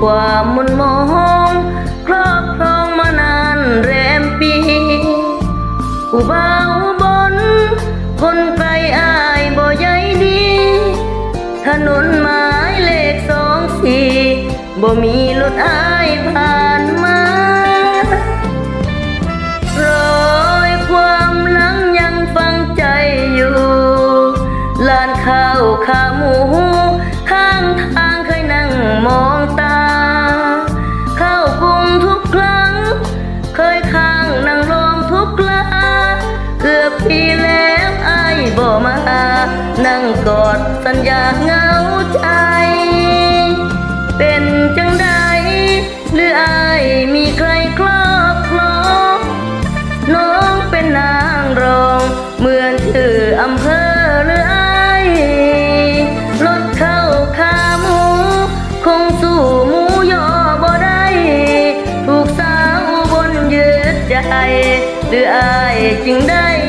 ความมุนมองครอบครองมานานแรมปีผู้บ่าวบน คนไกลอายบ่ใยดี ถนนหมายเลขสองสี่บ่มีรถอายผ่านมารอยความหลังยังฟังใจอยู่ลานข้าวขาหมู อดสัญญาเหงาใจ เป็นจังใดหรืออายมีใครครอบครองน้องเป็นนางรอง เหมือนชื่ออำเภอหรือไอายรถเข้าขาหมู คงสู้หมูยอบ่ได้ ถูกสาวบนยืดใจ หรืออายจึงได้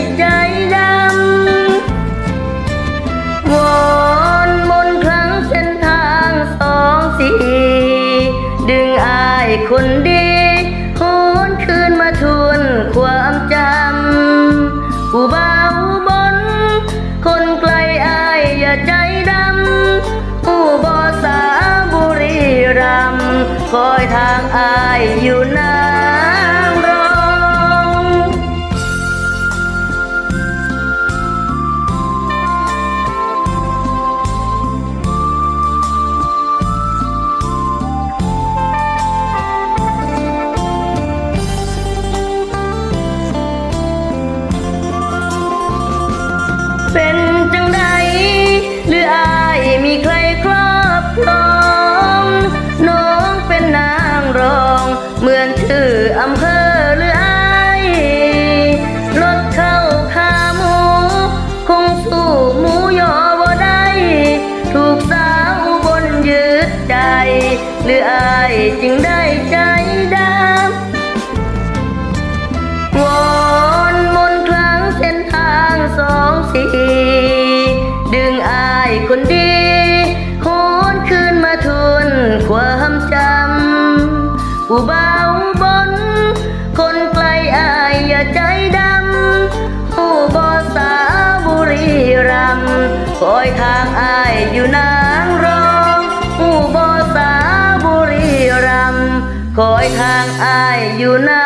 ยใจดำผู้บ่สาบุรีรัมคอยทางอายอยู่นางรองเป็น มีใครครอบครองน้องเป็นนางรอง เหมือนชื่ออำเภอหรืออายรถเข้าขาหมู คงสู้หมูยอบ่ได้ ถูกสาวบนยืดใจ หรืออายจึงได้ใจด คอยทางอายอยู่นา